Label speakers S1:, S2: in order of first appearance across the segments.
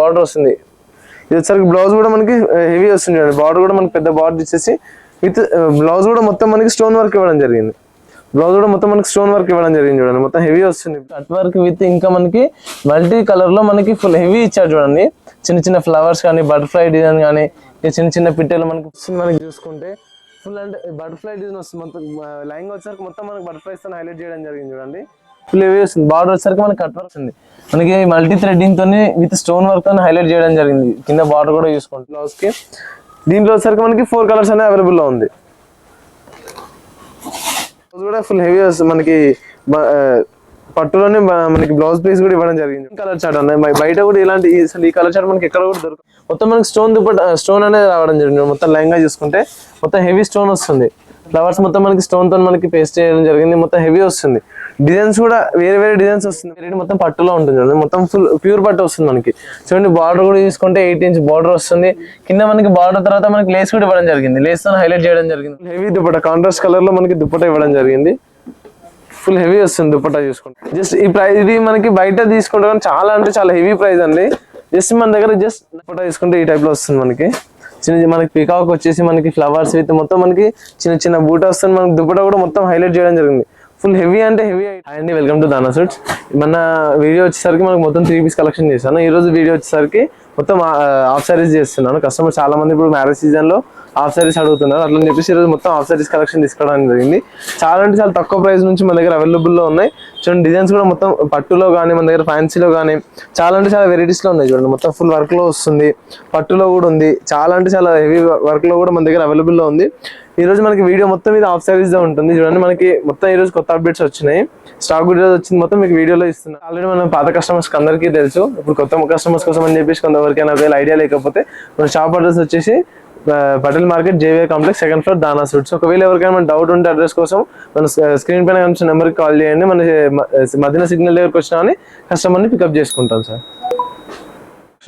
S1: Border వస్తుంది. ఇది వచ్చరికి బ్లౌజ్ కూడా మనకి uh, హెవీ వస్తుంది చూడండి. బార్డర్ కూడా మనకి పెద్ద బార్డర్ ఇచ్చేసి విత్ uh, బ్లౌజ్ కూడా మొత్తం మనకి స్టోన్ వర్క్ ఇవ్వడం జరిగింది. బ్లౌజ్ కూడా మొత్తం మనకి స్టోన్ వర్క్ ఇవ్వడం జరిగింది చూడండి. మొత్తం హెవీ వస్తుంది. కట్ వర్క్ విత్ ఇంకా మనకి మల్టీ కలర్లో మనకి ఫుల్ హెవీ ఇచ్చారు చూడండి. చిన్న చిన్న ఫ్లవర్స్ కానీ బటర్ఫ్లై డిజైన్ కానీ చిన్న చిన్న పిట్టలు మనకి వస్తుంది మనకి చూసుకుంటే. ఫుల్ అంటే బటర్ఫ్లై డిజైన్ వస్తుంది. మొత్తం uh, లైన్ వచ్చేసరికి మొత్తం మనకి బటర్ఫ్లైస్తో హైలైట్ చేయడం జరిగింది చూడండి. ఫుల్ హెవీ వస్తుంది. బార్డర్ వచ్చేసరికి మనకి కట్ వర్క్ వస్తుంది. మనకి మల్టీ థ్రెడ్డింగ్ తోని విత్ స్టోన్ వర్క్తో హైలైట్ చేయడం జరిగింది. కింద బార్డర్ కూడా చూసుకోండి బ్లౌజ్కి. దీంట్లో వచ్చేసరికి మనకి ఫోర్ కలర్స్ అనేవి అవైలబుల్లో ఉంది. కూడా ఫుల్ హెవీ వస్తుంది. మనకి పట్టులోనే మనకి బ్లౌజ్ పీస్ కూడా ఇవ్వడం జరిగింది. కలర్ చాట్ అన్న. బయట కూడా ఇలాంటి ఈ- అసలు ఈ కలర్ చాట్ మనకి ఎక్కడ కూడా దొరకదు. మొత్తం మనకి స్టోన్ దుప్పట స్టోన్ అనేది రావడం జరిగింది. మొత్తం లైన్గా చూసుకుంటే. మొత్తం హెవీ స్టోన్ వస్తుంది. ఫ్లవర్స్ మొత్తం మనకి స్టోన్తో మనకి పేస్ట్ చేయడం జరిగింది. మొత్తం హెవీ వస్తుంది. డిజైన్స్ కూడా వేరే వేరే డిజైన్స్ వస్తుంది మొత్తం పట్టులో ఉంటుంది చూడండి. మొత్తం ఫుల్ ప్యూర్ పట్టు వస్తుంది మనకి. చూడండి బార్డర్ కూడా తీసుకుంటే ఎయిట్ ఇంచ్ బార్డర్ వస్తుంది. కింద మనకి బార్డర్ తర్వాత మనకి లేస్ కూడా ఇవ్వడం జరిగింది. లేస్తో హైలైట్ చేయడం జరిగింది. హెవీ దుప్పట. కాంట్రాస్ట్ కలర్లో మనకి దుప్పట ఇవ్వడం జరిగింది. ఫుల్ హెవీ వస్తుంది దుపట్టా చూసుకుంటే. జస్ట్ ఈ ప్రైస్ ఇది మనకి బయట తీసుకుంటే చాలా అంటే చాలా హెవీ ప్రైస్ అండి. జస్ట్ మన దగ్గర జస్ట్ దుపట్టా తీసుకుంటే ఈ టైప్లో వస్తుంది మనకి. చిన్న మనకి పికాక్ వచ్చేసి మనకి ఫ్లవర్స్ విత్ మొత్తం మనకి చిన్న చిన్న బూట వస్తుంది మనకి దుప్పట కూడా మొత్తం హైలైట్ చేయడం జరిగింది. ఫుల్ హెవీ అంటే హెవీ అండి వెల్కమ్ టు దానా సూట్స్ మన వీడియో వచ్చేసరికి మనకు మొత్తం త్రీ పీస్ కలెక్షన్ చేశాను. ఈ రోజు వీడియో వచ్చేసరికి మొత్తం ఆఫ్ సారీస్ చేస్తున్నాను. కస్టమర్ చాలా మంది ఇప్పుడు మ్యారేజ్ సీజన్లో హాఫ్ సారీస్ అడుగుతున్నారు. అట్లా అని చెప్పేసి ఈరోజు మొత్తం హాఫ్ సారీస్ కలెక్షన్ తీసుకోవడానికి జరిగింది. చాలా అంటే చాలా తక్కువ ప్రైస్ నుంచి మన దగ్గర అవైలబుల్లో ఉన్నాయి. చూడండి డిజైన్స్ కూడా మొత్తం పట్టులో కానీ మన దగ్గర ఫ్యాన్సీలో కానీ చాలా అంటే చాలా వెరైటీస్లో ఉన్నాయి చూడండి. మొత్తం ఫుల్ వర్క్లో వస్తుంది. పట్టులో కూడా ఉంది. చాలా అంటే చాలా హెవీ వర్క్లో కూడా మన దగ్గర అవైలబుల్లో ఉంది. ఈ రోజు మనకి వీడియో మొత్తం మీద హాఫ్ సారీస్ ఉంటుంది. చూడండి మనకి మొత్తం ఈ రోజు కొత్త అప్డేట్స్ వచ్చినాయి. స్టాక్ కూడా వచ్చింది. మొత్తం మీకు వీడియోలో ఇస్తున్నాం ఆల్రెడీ మన పాత కస్టమర్స్ అందరికీ తెలుసు. ఇప్పుడు కొత్త కస్టమర్స్ కోసం అని చెప్పేసి కొంతవరకైనా ఒకవేళ ఐడియా లేకపోతే మన షాప్ అడ్రస్ వచ్చేసి Patel market JV complex second floor Dana suits ఒకవేళ ఎవరికైనా మన డౌట్ ఉంటే అడ్రస్ కోసం మన స్క్రీన్ పైన కనిపించిన నెంబర్కి కాల్ చేయండి. మన మధ్యన సిగ్నల్ దగ్గరకు వచ్చినామని కస్టమర్ని పికప్ చేసుకుంటాం సార్.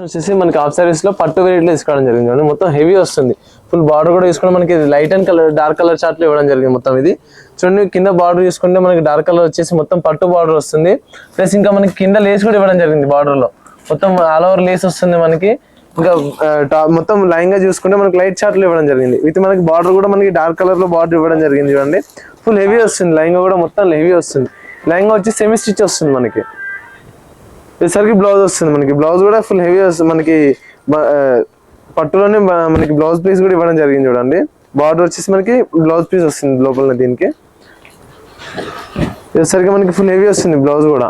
S1: వచ్చేసి మనకి ఆఫ్ సారీస్లో పట్టు వెరైటీలో తీసుకోవడం జరిగింది. మొత్తం హెవీ వస్తుంది. ఫుల్ బార్డర్ కూడా తీసుకుంటే మనకి light and colour dark colour చార్ట్లు ఇవ్వడం జరిగింది మొత్తం ఇది. చూడండి కింద బార్డర్ తీసుకుంటే మనకి డార్క్ కలర్ వచ్చేసి మొత్తం పట్టు బార్డర్ వస్తుంది. ప్లస్ ఇంకా మనకి కింద లేస్ కూడా ఇవ్వడం జరిగింది బార్డర్లో. మొత్తం ఆల్ ఓవర్ లేస్ వస్తుంది మనకి. ఇంకా టాప్ మొత్తం లైన్గా చూసుకుంటే మనకి లైట్ చార్ట్లో ఇవ్వడం జరిగింది. విత్ మనకి బార్డర్ కూడా మనకి డార్క్ కలర్లో బార్డర్ ఇవ్వడం జరిగింది చూడండి. ఫుల్ హెవీ వస్తుంది. లైంగా కూడా మొత్తం హెవీ వస్తుంది. లైంగా వచ్చి సెమీ స్టిచ్ వస్తుంది మనకి. ఈసారికి బ్లౌజ్ వస్తుంది మనకి. బ్లౌజ్ కూడా ఫుల్ హెవీ వస్తుంది. మనకి పట్టులోనే మనకి బ్లౌజ్ పీస్ కూడా ఇవ్వడం జరిగింది చూడండి. బార్డర్ వచ్చేసి మనకి బ్లౌజ్ పీస్ వస్తుంది లోపల దీనికి. ఈసారికి మనకి ఫుల్ హెవీ వస్తుంది బ్లౌజ్ కూడా.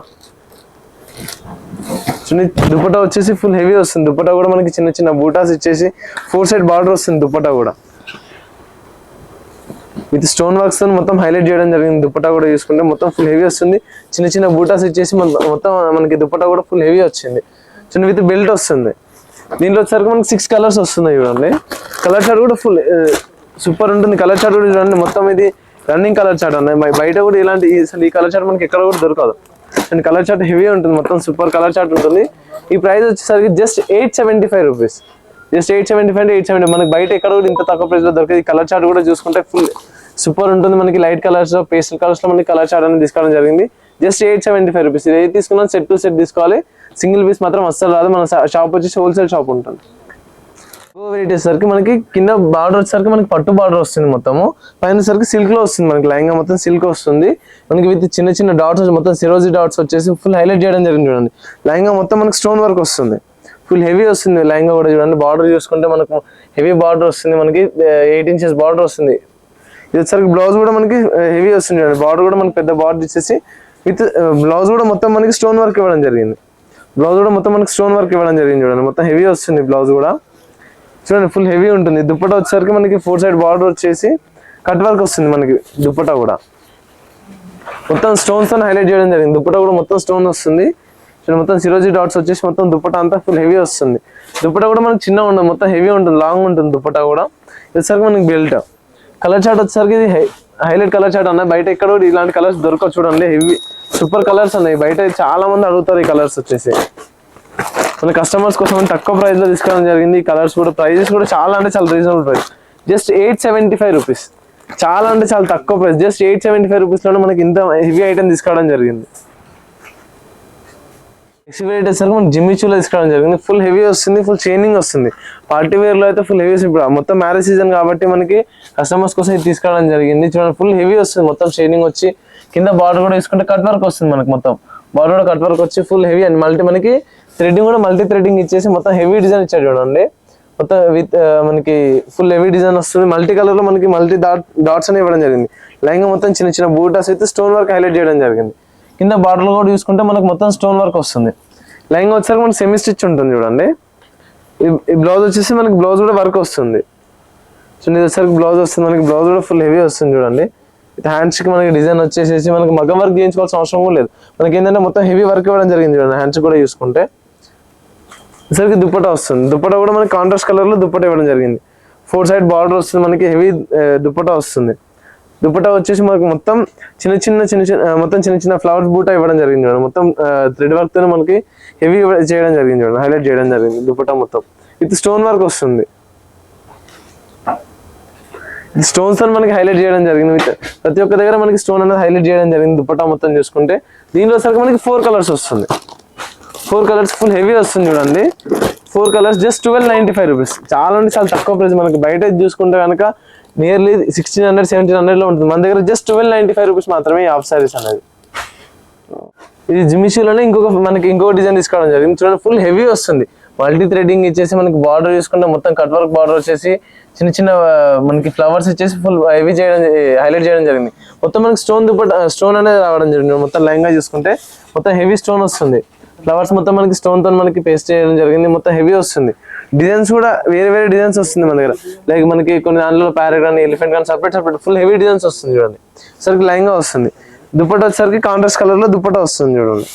S1: చూడండి దుపట్టా వచ్చేసి ఫుల్ హెవీ వస్తుంది. దుపట్టా కూడా మనకి చిన్న చిన్న బూటాస్ ఇచ్చేసి ఫోర్ సైడ్ బార్డర్ వస్తుంది దుపట్టా కూడా. విత్ స్టోన్ వర్క్స్తో మొత్తం హైలైట్ చేయడం జరిగింది. దుపట్టా కూడా చూసుకుంటే మొత్తం ఫుల్ హెవీ వస్తుంది. చిన్న చిన్న బూటాస్ ఇచ్చేసి మొత్తం మొత్తం మనకి దుపట్టా కూడా ఫుల్ హెవీ వచ్చింది. చిన్న విత్ బెల్ట్ వస్తుంది. దీంట్లో వచ్చేసరికి మనకి సిక్స్ కలర్స్ వస్తున్నాయి చూడండి. కలర్ చార్ట్ కూడా ఫుల్ సూపర్ ఉంటుంది. కలర్ చార్ట్ కూడా చూడండి మొత్తం ఇది రన్నింగ్ కలర్ చార్ట్ ఉన్నాయి బయట కూడా ఇలాంటి ఈ- అసలు ఈ కలర్ చార్ట్ మనకి ఎక్కడ కూడా దొరకదు. అండ్ కలర్ చార్ట్ హెవీ ఉంటుంది మొత్తం సూపర్ కలర్ చార్ట్ ఉంటుంది. ఈ ప్రైస్ వచ్చేసరికి just eight seventy five rupees just eight seventy five eight seventy మనకి బయట ఎక్కడ కూడా ఇంత తక్కువ ప్రైస్లో కలర్ చార్ట్ కూడా చూసుకుంటే ఫుల్ సూపర్ ఉంటుంది. మనకి లైట్ కలర్స్లో పేస్టల్ కలర్స్లో మనకి కలర్ చార్ట్ అనేది తీసుకోవడం జరిగింది. Just eight seventy five rupees ఇది ఏది తీసుకున్నా సెట్ టు సెట్ తీసుకోవాలి. సింగిల్ పీస్ మాత్రం అస్సలు రాదు. మన షాప్ వచ్చేసి హోల్సేల్ షాప్ ఉంటుంది. వెరైటీ వచ్చేసరికి మనకి కింద బార్డర్ వచ్చేసరికి మనకి పట్టు బార్డర్ వస్తుంది మొత్తము. పైన సరికి సిల్క్లో వస్తుంది మనకి లైంగా మొత్తం సిల్క్ వస్తుంది. మనకి విత్ చిన్న చిన్న డాట్స్ మొత్తం సిరోజీ డాట్స్ వచ్చేసి ఫుల్ హైలైట్ చేయడం జరిగింది చూడండి. లైంగా మొత్తం మనకి స్టోన్ వర్క్ వస్తుంది. ఫుల్ హెవీ వస్తుంది లైంగా కూడా చూడండి. బార్డర్ చూసుకుంటే మనకు హెవీ బార్డర్ వస్తుంది మనకి ఎయిట్ ఇంచెస్ బార్డర్ వస్తుంది. ఇది వచ్చేసరికి బ్లౌజ్ కూడా మనకి హెవీ వస్తుంది చూడండి. బార్డర్ కూడా మనకి పెద్ద బార్డర్ ఇచ్చేసి విత్ బ్లౌజ్ కూడా మొత్తం మనకి స్టోన్ వర్క్ ఇవ్వడం జరిగింది. బ్లౌజ్ కూడా మొత్తం మనకి స్టోన్ వర్క్ ఇవ్వడం జరిగింది చూడండి. మొత్తం హెవీ వస్తుంది బ్లౌజ్ కూడా. చూడండి ఫుల్ హెవీ ఉంటుంది. దుప్పటా వచ్చేసరికి మనకి ఫోర్ సైడ్ బార్డర్ వచ్చేసి కట్ వర్క్ వస్తుంది మనకి దుప్పటా కూడా. మొత్తం స్టోన్స్తో హైలైట్ చేయడం జరిగింది. దుప్పటా కూడా మొత్తం స్టోన్ వస్తుంది. చూడండి మొత్తం సిరోజీ డాట్స్ వచ్చేసి మొత్తం దుప్పటా అంతా ఫుల్ హెవీ వస్తుంది. దుప్పటా కూడా మనకి చిన్న ఉండదు మొత్తం హెవీ ఉంటుంది లాంగ్ ఉంటుంది దుప్పటా కూడా. వచ్చేసరికి మనకి బెల్ట్ కలర్ చాట్ వచ్చేసరికి ఇది హైలైట్ కలర్ చాట్ అన్న. బయట ఎక్కడ ఇలాంటి కలర్స్ దొరకవు చూడండి. హెవీ సూపర్ కలర్స్ ఉన్నాయి. బయట చాలా మంది అడుగుతారు ఈ కలర్స్ వచ్చేసి. మన కస్టమర్స్ కోసం తక్కువ ప్రైస్లో తీసుకోవడం జరిగింది. ఈ కలర్స్ కూడా ప్రైజెస్ కూడా చాలా అంటే చాలా reasonable price just eight seventy five rupees చాలా అంటే చాలా తక్కువ price just eight seventy five రూపీస్లోనే మనకి ఇంత హెవీ ఐటమ్ తీసుకోవడం జరిగింది. నెక్స్ట్ వెరైటీ వచ్చేసరికి మనకి జిమ్మి చూలో తీసుకోవడం జరిగింది. ఫుల్ హెవీ వస్తుంది ఫుల్ చైనింగ్ వస్తుంది. పార్టీ వేర్లో అయితే ఫుల్ హెవీ ఇప్పుడు మొత్తం మ్యారేజ్ సీజన్ కాబట్టి మనకి కస్టమర్స్ కోసం ఇది తీసుకోవడం జరిగింది. చూడండి ఫుల్ హెవీ వస్తుంది. మొత్తం చైనింగ్ వచ్చి కింద బార్డర్ కూడా తీసుకుంటే కట్ వర్క్ వస్తుంది మనకి మొత్తం. బార్డర్ కూడా కట్ వర్క్ వచ్చి ఫుల్ హెవీ అండ్ మల్టీ మనకి థ్రెడ్డింగ్ కూడా మల్టీ థ్రెడ్డింగ్ ఇచ్చేసి మొత్తం హెవీ డిజైన్ ఇచ్చాడు చూడండి. మొత్తం విత్ uh, మనకి ఫుల్ హెవీ డిజైన్ వస్తుంది. మల్టీ కలర్లో మనకి మల్టీ డాట్ డాట్స్ అని ఇవ్వడం జరిగింది. లైంగా మొత్తం చిన్న చిన్న బూటాస్ అయితే స్టోన్ వర్క్ హైలైట్ చేయడం జరిగింది. కింద బాటిల్ కూడా చూసుకుంటే మనకు మొత్తం స్టోన్ వర్క్ వస్తుంది. లైంగా వచ్చేసరికి మనకి సెమీ స్టిచ్ ఉంటుంది చూడండి. ఈ- ఈ బ్లౌజ్ వచ్చేసి మనకి బ్లౌజ్ కూడా వర్క్ వస్తుంది. సో ఇది వచ్చేసరికి బ్లౌజ్ వస్తుంది. మనకి బ్లౌజ్ కూడా ఫుల్ హెవీ వస్తుంది చూడండి. హ్యాండ్స్కి మనకి డిజైన్ వచ్చేసేసి మనకి మగ్గం వర్క్ చేయించుకోవాల్సిన అవసరం కూడా లేదు. మనకి ఏంటంటే మొత్తం హెవీ వర్క్ ఇవ్వడం జరిగింది చూడండి హ్యాండ్స్ కూడా చూసుకుంటే సరికి దుప్పట వస్తుంది. దుప్పట కూడా మనకి కాంట్రాస్ట్ కలర్లో దుప్పట ఇవ్వడం జరిగింది. ఫోర్ సైడ్ బార్డర్ వస్తుంది మనకి హెవీ దుప్పట వస్తుంది. దుప్పట వచ్చేసి మనకి మొత్తం చిన్న చిన్న చిన్న చిన్న మొత్తం చిన్న చిన్న ఫ్లవర్స్ బూట ఇవ్వడం జరిగింది చూడండి మొత్తం థ్రెడ్ వర్క్ మనకి హెవీ చేయడం జరిగింది చూడండి హైలైట్ చేయడం జరిగింది దుప్పట మొత్తం. విత్ స్టోన్ వర్క్ వస్తుంది. స్టోన్స్ అని మనకి హైలైట్ చేయడం జరిగింది. విత్ ప్రతి ఒక్క దగ్గర మనకి స్టోన్ అనేది హైలైట్ చేయడం జరిగింది దుపట్టా మొత్తం చూసుకుంటే. దీనిలో సరికి మనకి ఫోర్ కలర్స్ వస్తుంది. ఫోర్ కలర్స్ ఫుల్ హెవీ వస్తుంది చూడండి. Four colours just twelve ninety five rupees. చాలా అంటే చాలా తక్కువ ప్రైస్ మనకి బయట చూసుకుంటే కనుక నియర్లీ సిక్స్టీన్ హండ్రెడ్ సెవెంటీన్ హండ్రెడ్లో ఉంటుంది. మన దగ్గర just twelve ninety five rupees మాత్రమే ఈ హాఫ్ సారీస్ అనేది. ఇది జిమిషీలోనే ఇంకొక మనకి ఇంకొక డిజైన్ తీసుకోవడం జరిగింది. చూడండి ఫుల్ హెవీ వస్తుంది. మల్టీ థ్రెడింగ్ ఇచ్చేసి మనకి బార్డర్ చూసుకుంటే మొత్తం కట్ వర్క్ బార్డర్ వచ్చేసి చిన్న చిన్న మనకి ఫ్లవర్స్ ఇచ్చేసి ఫుల్ హెవీ చేయడం హైలైట్ చేయడం జరిగింది. మొత్తం మనకి స్టోన్ దుప్పట స్టోన్ అనేది రావడం జరిగింది. మొత్తం లైన్గా చూసుకుంటే మొత్తం హెవీ స్టోన్ వస్తుంది. ఫ్లవర్స్ మొత్తం మనకి స్టోన్తో మనకి పేస్ట్ చేయడం జరిగింది. మొత్తం హెవీ వస్తుంది. డిజైన్స్ కూడా వేరే వేరే డిజైన్స్ వస్తుంది మన దగ్గర. లైక్ మనకి కొన్ని దాంట్లో ప్యారెట్ కానీ ఎలిఫెంట్ కానీ separate separate full heavy designs వస్తుంది చూడండి. సరికి లైన్గా వస్తుంది. దుప్పట వచ్చేసరికి కాంట్రాస్ట్ కలర్లో దుప్పట వస్తుంది చూడండి.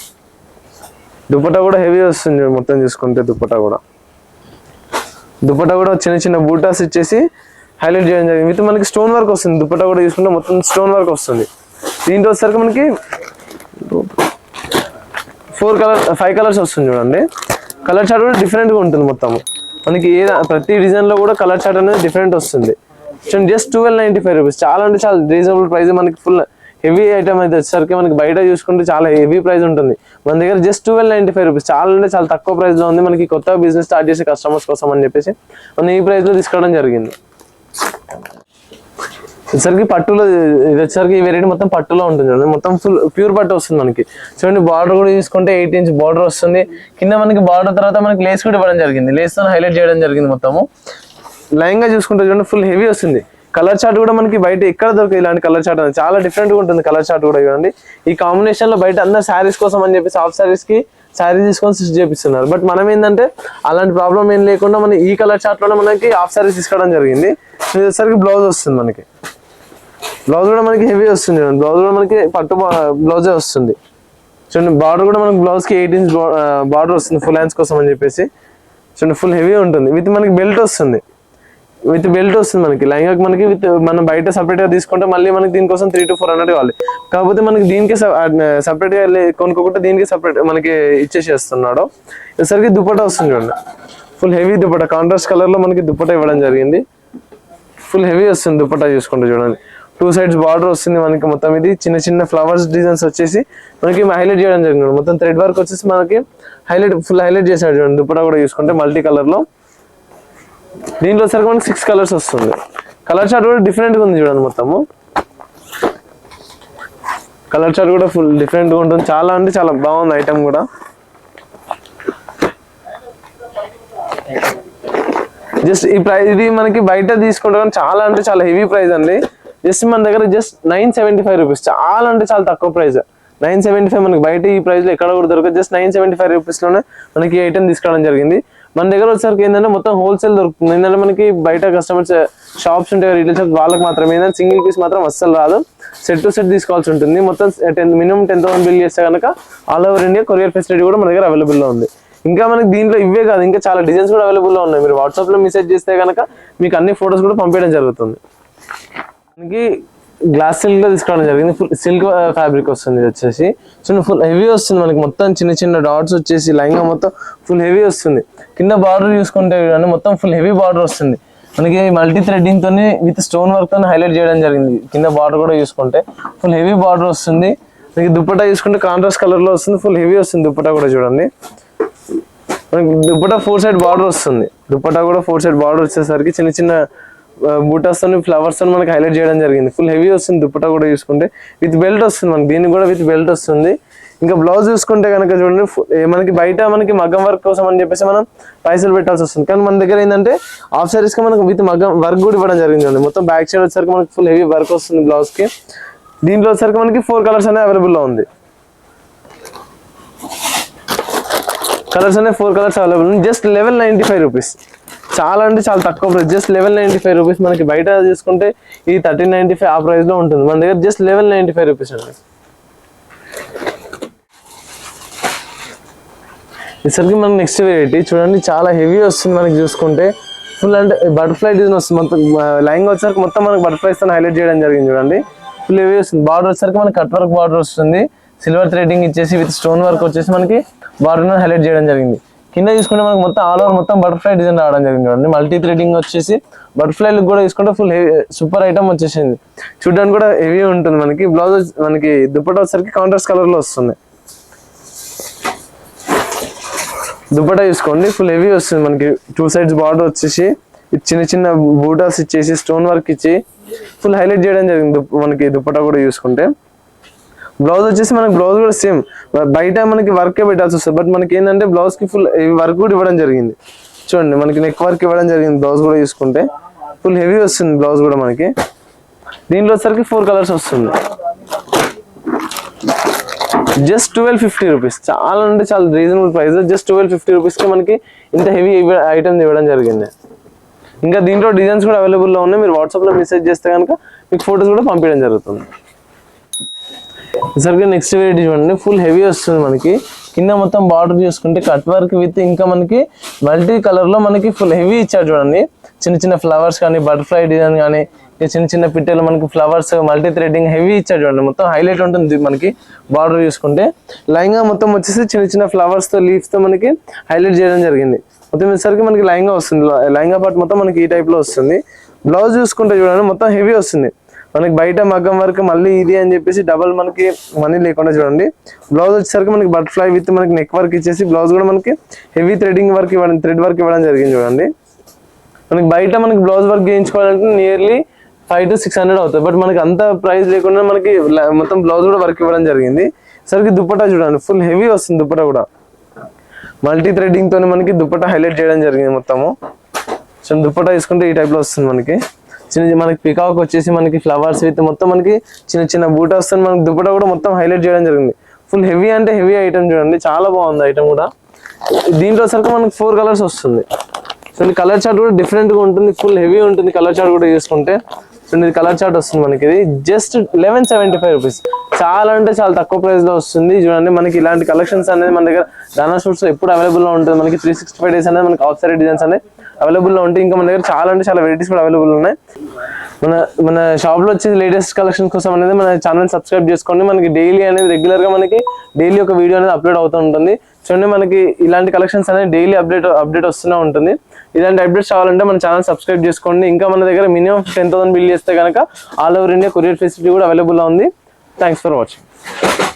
S1: దుప్పట కూడా హెవీ వస్తుంది చూడండి మొత్తం చూసుకుంటే దుప్పట కూడా. దుప్పట కూడా చిన్న చిన్న బూటాస్ ఇచ్చేసి హైలైట్ చేయడం జరిగింది. మిగతా మనకి స్టోన్ వర్క్ వస్తుంది. దుప్పట కూడా చూసుకుంటే మొత్తం స్టోన్ వర్క్ వస్తుంది. దీంట్లో వచ్చేసరికి మనకి ఫోర్ కలర్ ఫైవ్ కలర్స్ వస్తుంది చూడండి. కలర్ చార్ట్ కూడా డిఫరెంట్గా ఉంటుంది మొత్తం మనకి ఏ ప్రతి డిజైన్లో కూడా కలర్ చార్ట్ అనేది డిఫరెంట్ వస్తుంది. చూడండి just twelve ninety five rupees చాలా అంటే చాలా రీజనబుల్ ప్రైస్ మనకి ఫుల్ హెవీ ఐటమ్ అయితే వచ్చేసరికి మనకి బయట చూసుకుంటే చాలా హెవీ ప్రైస్ ఉంటుంది. మన దగ్గర just twelve ninety five rupees చాలా అంటే చాలా తక్కువ ప్రైస్లో ఉంది. మనకి కొత్త బిజినెస్ స్టార్ట్ చేసే కస్టమర్స్ కోసం అని చెప్పేసి మనం ఈ ప్రైస్లో తీసుకోవడం జరిగింది. వచ్చేసరికి పట్టులో ఇది వచ్చేసరికి ఈ వెరైటీ మొత్తం పట్టులో ఉంటుంది చూడండి మొత్తం ఫుల్ ప్యూర్ పట్టు వస్తుంది మనకి. చూడండి బార్డర్ కూడా తీసుకుంటే ఎయిట్ ఇంచ్ బార్డర్ వస్తుంది. కింద మనకి బార్డర్ తర్వాత మనకి లేస్ కూడా ఇవ్వడం జరిగింది. లేస్తో హైలైట్ చేయడం జరిగింది మొత్తము. లైన్ చూసుకుంటే చూడండి ఫుల్ హెవీ వస్తుంది. కలర్ చార్ట్ కూడా మనకి బయట ఎక్కడ దొరకదు ఇలాంటి కలర్ చార్ట్ అనేది. చాలా డిఫరెంట్గా ఉంటుంది కలర్ చార్ట్ కూడా చూడండి. ఈ కాంబినేషన్లో బయట అందరు శారీస్ కోసం అని చెప్పి హాఫ్ శారీస్కి శారీ తీసుకొని స్టిచ్ చేపిస్తున్నారు. బట్ మనం ఏంటంటే అలాంటి ప్రాబ్లం ఏం లేకుండా మనం ఈ కలర్ చార్ట్లోనే మనకి హాఫ్ శారీస్ తీసుకోవడం జరిగింది. ఇది వచ్చేసరికి బ్లౌజ్ వస్తుంది మనకి. బ్లౌజ్ కూడా మనకి హెవీ వస్తుంది బ్లౌజ్ కూడా మనకి పట్టు బ్లౌజే వస్తుంది. చూడండి బార్డర్ కూడా మనకి బ్లౌజ్కి ఎయిట్ ఇంచ్ బార్డర్ వస్తుంది ఫుల్ హ్యాండ్స్ కోసం అని చెప్పేసి. చూడండి ఫుల్ హెవీ ఉంటుంది. విత్ మనకి బెల్ట్ వస్తుంది. విత్ బెల్ట్ వస్తుంది మనకి. లైంగాకి మనకి విత్ మనం బయట సపరేట్గా తీసుకుంటే మళ్ళీ మనకి దీనికోసం త్రీ టు ఫోర్ హండ్రెడ్ కావాలి. కాకపోతే మనకి దీనికి సపరేట్గా వెళ్ళి కొనుక్కోకుంటే దీనికి సపరేట్ మనకి ఇచ్చేసేస్తున్నాడు. సరికి దుప్పట వస్తుంది చూడండి. ఫుల్ హెవీ దుప్పట కాంట్రాస్ట్ కలర్లో మనకి దుప్పట ఇవ్వడం జరిగింది. ఫుల్ హెవీ వస్తుంది దుప్పట చూసుకుంటే చూడండి. టూ సైడ్స్ బార్డర్ వస్తుంది మనకి మొత్తం ఇది. చిన్న చిన్న ఫ్లవర్స్ డిజైన్స్ వచ్చేసి మనకి హైలైట్ చేయడం జరిగింది. మొత్తం థ్రెడ్ వర్క్ వచ్చేసి మనకి హైలైట్ ఫుల్ హైలైట్ చేసాడు చూడండి. దుప్పటా కూడా చూసుకుంటే మల్టీ కలర్లో. దీంట్లో సరికి మనకి సిక్స్ కలర్స్ వస్తుంది. కలర్ చార్ట్ కూడా డిఫరెంట్గా ఉంది చూడండి మొత్తము. కలర్ చార్ట్ కూడా ఫుల్ డిఫరెంట్గా ఉంటుంది. చాలా అంటే చాలా బాగుంది ఐటమ్ కూడా. జస్ట్ ఈ ప్రైస్ ఇది మనకి బయట తీసుకుంటే చాలా అంటే చాలా హెవీ ప్రైస్ అండి. జస్ట్ మన దగ్గర just nine seventy five rupees. చాలా అంటే చాలా తక్కువ ప్రైస్. నైన్ సెవెంటీ ఫైవ్ మనకి బయట ఈ ప్రైస్లో ఎక్కడ కూడా దొరకదు. జస్ట్ నైన్ సెవెంటీ ఫైవ్ రూపీస్లోనే మనకి ఐటమ్ తీసుకోవడం జరిగింది. మన దగ్గర వచ్చేసరికి ఏంటంటే మొత్తం హోల్సేల్ దొరుకుతుంది. ఏంటంటే మనకి బయట కస్టమర్స్ షాప్స్ eh, ఉంటాయి రీటైల్ షాప్ వాళ్ళకి మాత్రమే. ఏంటంటే సింగిల్ పీస్ మాత్రం అస్సలు రాదు. సెట్ టు సెట్ తీసుకోవాల్సి ఉంటుంది. మొత్తం ten minimum ten thousand bill చేస్తే కనుక all over India courier facility కూడా మన దగ్గర అవైలబుల్లో ఉంది. ఇంకా మనకి దీంట్లో ఇవే కాదు. ఇంకా చాలా డిజైన్స్ కూడా అవైలబుల్లో ఉన్నాయి. మీరు వాట్సాప్లో మెసేజ్ చేస్తే కనుక మీకు అన్ని ఫొటోస్ కూడా పంపించడం జరుగుతుంది. మనకి గ్లాస్ సిల్క్లో తీసుకోవడం జరిగింది. ఫుల్ సిల్క్ ఫ్యాబ్రిక్ వస్తుంది వచ్చేసి. సో ఫుల్ హెవీ వస్తుంది మనకి. మొత్తం చిన్న చిన్న డాట్స్ వచ్చేసి లైన్గా మొత్తం ఫుల్ హెవీ వస్తుంది. కింద బార్డర్ చూసుకుంటే చూడండి మొత్తం ఫుల్ హెవీ బార్డర్ వస్తుంది. మనకి మల్టీ థ్రెడ్డింగ్ తోని విత్ స్టోన్ వర్క్తో హైలైట్ చేయడం జరిగింది. కింద బార్డర్ కూడా చూసుకుంటే ఫుల్ హెవీ బార్డర్ వస్తుంది. మనకి దుప్పటా చూసుకుంటే కాంట్రాస్ట్ కలర్లో వస్తుంది. ఫుల్ హెవీ వస్తుంది దుప్పటా కూడా చూడండి. మనకి దుప్పటా ఫోర్ సైడ్ బార్డర్ వస్తుంది. దుప్పటా కూడా ఫోర్ సైడ్ బార్డర్ వచ్చేసరికి చిన్న చిన్న బూటాస్ ఫ్లవర్స్తో మనకి హైలైట్ చేయడం జరిగింది. ఫుల్ హెవీ వస్తుంది దుప్పటా కూడా చూసుకుంటే. విత్ బెల్ట్ వస్తుంది మనకి దీనికి కూడా విత్ బెల్ట్ వస్తుంది. ఇంకా బ్లౌజ్ చూసుకుంటే కనుక చూడండి మనకి బయట మనకి మగ్గం వర్క్ కోసం అని చెప్పేసి మనం పైసలు పెట్టాల్సి వస్తుంది. కానీ మన దగ్గర ఏంటంటే హాఫ్ సారీస్కి మనకు విత్ మగ్గం వర్క్ కూడా ఇవ్వడం జరిగింది మొత్తం బ్యాక్ సైడ్ వచ్చేసరికి మనకి ఫుల్ హెవీ వర్క్ వస్తుంది బ్లౌజ్కి. దీంట్లో వచ్చేసరికి మనకి ఫోర్ కలర్స్ అనేవి అవైలబుల్లో ఉంది. కలర్స్ అనేవి four colours available just eleven ninety five rupees చాలా అంటే చాలా తక్కువ price just eleven ninety five rupees మనకి బయట తీసుకుంటే ఇది థర్టీన్ నైంటీ ఫైవ్ ఆ ప్రైస్లో ఉంటుంది. మన దగ్గర just eleven ninety five rupees అండి. ఇసరికి మనం నెక్స్ట్ వెరైటీ చూడండి. చాలా హెవీ వస్తుంది మనకి చూసుకుంటే. ఫుల్ అంటే బటర్ఫ్లై డిజైన్ వస్తుంది. మొత్తం లైంగ్ వచ్చేసరికి మొత్తం మనకి బటర్ఫ్లైస్తో హైలైట్ చేయడం జరిగింది చూడండి. ఫుల్ హెవీ వస్తుంది. బార్డర్ వచ్చేసరికి మనకి కట్ వర్క్ బార్డర్ వస్తుంది. సిల్వర్ థ్రెడింగ్ ఇచ్చేసి విత్ స్టోన్ వర్క్ వచ్చేసి మనకి బార్డర్ను హైలైట్ చేయడం జరిగింది. కింద చూసుకుంటే మనకు మొత్తం ఆల్ ఓవర్ మొత్తం బటర్ఫ్లై డిజైన్ రావడం జరిగింది చూడండి మల్టీ థ్రెడింగ్ వచ్చేసి బటర్ఫ్లై లుక్ కూడా తీసుకుంటే ఫుల్ హెవీ సూపర్ ఐటమ్ వచ్చేసింది. చూడడానికి కూడా హెవీ ఉంటుంది మనకి. బ్లౌజ్ మనకి దుప్పట వచ్చేసరికి కాంట్రాస్ట్ కలర్లో వస్తుంది. దుప్పటా చూసుకోండి ఫుల్ హెవీ వస్తుంది మనకి. టూ సైడ్స్ బార్డర్ వచ్చేసి చిన్న చిన్న బూటాస్ ఇచ్చేసి స్టోన్ వర్క్ ఇచ్చి ఫుల్ హైలైట్ చేయడం జరిగింది మనకి దుప్పటా కూడా చూసుకుంటే బ్లౌజ్ వచ్చేసి మనకి బ్లౌజ్ కూడా సేమ్ బయట మనకి వర్కే పెట్టాల్సి వస్తుంది. బట్ మనకి ఏంటంటే బ్లౌజ్కి ఫుల్ వర్క్ కూడా ఇవ్వడం జరిగింది. చూడండి మనకి నెక్ వర్క్ ఇవ్వడం జరిగింది బ్లౌజ్ కూడా చూసుకుంటే ఫుల్ హెవీ వస్తుంది బ్లౌజ్ కూడా మనకి. దీంట్లో వచ్చేసరికి ఫోర్ కలర్స్ వస్తుంది. జస్ట్ ట్వెల్వ్ ఫిఫ్టీ రూపీస్ చాలా అంటే చాలా reasonable price just twelve fifty రూపీస్కి మనకి ఇంత హెవీ ఐటమ్ ఇవ్వడం జరిగింది. ఇంకా దీంట్లో డిజైన్స్ కూడా అవైలబుల్లో ఉన్నాయి. మీరు వాట్సాప్లో మెసేజ్ చేస్తే కనుక మీకు ఫొటోస్ కూడా పంపించడం జరుగుతుంది. సరిగ్గా నెక్స్ట్ వెరైటీ చూడండి. ఫుల్ హెవీ వస్తుంది మనకి. కింద మొత్తం బార్డర్ చూసుకుంటే కట్ వర్క్ విత్ ఇంకా మనకి మల్టీ కలర్లో మనకి ఫుల్ హెవీ ఇచ్చారు చూడండి. చిన్న చిన్న ఫ్లవర్స్ కానీ బటర్ఫ్లై డిజైన్ కానీ చిన్న చిన్న పిట్టలు మనకి ఫ్లవర్స్ మల్టీ థ్రెడ్డింగ్ హెవీ ఇచ్చారు చూడండి. మొత్తం హైలైట్ ఉంటుంది మనకి బార్డర్ చూసుకుంటే. లైంగా మొత్తం వచ్చేసి చిన్న చిన్న ఫ్లవర్స్తో తో మనకి హైలైట్ చేయడం జరిగింది. మొత్తం వచ్చేసరికి మనకి లైంగా వస్తుంది. లైంగా పార్ట్ మొత్తం మనకి ఈ టైప్లో వస్తుంది. బ్లౌజ్ చూసుకుంటే చూడండి మొత్తం హెవీ వస్తుంది. మనకి బయట మగ్గం వర్క్ మళ్ళీ ఇది అని చెప్పేసి డబల్ మనకి మనీ లేకుండా చూడండి. బ్లౌజ్ వచ్చేసరికి మనకి బటర్ఫ్లై విత్ మనకి నెక్ వర్క్ ఇచ్చేసి బ్లౌజ్ కూడా మనకి హెవీ థ్రెడింగ్ వర్క్ ఇవ్వడం థ్రెడ్ వర్క్ ఇవ్వడం జరిగింది చూడండి. మనకి బయట మనకి blouse work చేయించుకోవాలంటే nearly five to six hundred అవుతుంది. బట్ మనకి అంత ప్రైస్ లేకుండా మనకి మొత్తం బ్లౌజ్ కూడా వర్క్ ఇవ్వడం జరిగింది. సరికి దుప్పటా చూడండి ఫుల్ హెవీ వస్తుంది దుప్పటా కూడా. మల్టీ థ్రెడ్డింగ్తో మనకి దుప్పటా హైలైట్ చేయడం జరిగింది మొత్తము. సో దుప్పటా తీసుకుంటే ఈ టైప్లో వస్తుంది మనకి. చిన్న మనకి పికాక్ వచ్చేసి మనకి ఫ్లవర్స్ విత్ మొత్తం మనకి చిన్న చిన్న బూట వస్తుంది మనకి దుప్పటా కూడా మొత్తం హైలైట్ చేయడం జరిగింది. ఫుల్ హెవీ అంటే హెవీ ఐటమ్ చూడండి. చాలా బాగుంది ఐటమ్ కూడా. దీంట్లో సరికి మనకి ఫోర్ కలర్స్ వస్తుంది. సో కలర్ చార్ట్ కూడా డిఫరెంట్గా ఉంటుంది. ఫుల్ హెవీ ఉంటుంది కలర్ చార్ట్ కూడా చూసుకుంటే సో ఇది కలర్ చార్ట్ వస్తుంది మనకి. ఇది just eleven seventy five rupees చాలా అంటే చాలా తక్కువ ప్రైస్లో వస్తుంది. చూడండి మనకి ఇలాంటి కలెక్షన్స్ అనేది మన దగ్గర దానా షూట్స్ ఎప్పుడు అవైలబుల్లో ఉంటుంది. మనకి త్రీ సిక్స్టీ ఫైవ్ డేస్ అనేది మనకి అవుట్ సైడ్ డిజైన్స్ అనేది అవైలబుల్లో ఉంటాయి ఇంకా మన దగ్గర చాలా అంటే చాలా వెరైటీస్ కూడా అవైలబుల్ ఉన్నాయి. మన మన షాప్లో లేటెస్ట్ కలెక్షన్ కోసం అనేది మన ఛానల్ సబ్స్క్రైబ్ చేసుకోండి. మనకి డైలీ అనేది రెగ్యులర్గా మనకి డైలీ ఒక వీడియో అనేది అప్లోడ్ అవుతూ ఉంటుంది. చూడండి మనకి ఇలాంటి కలెక్షన్స్ అనేది డైలీ అప్డేట్ అప్డేట్ వస్తూనే ఉంటుంది. ఇలాంటి అప్డేట్స్ కావాలంటే మన ఛానల్ సబ్స్క్రైబ్ చేసుకోండి. ఇంకా మన దగ్గర మినిమం టెన్ థౌసండ్ బిల్ చేస్తే కనుక all over India courier facility కూడా అవైలబుల్ ఉంది. Thanks for watching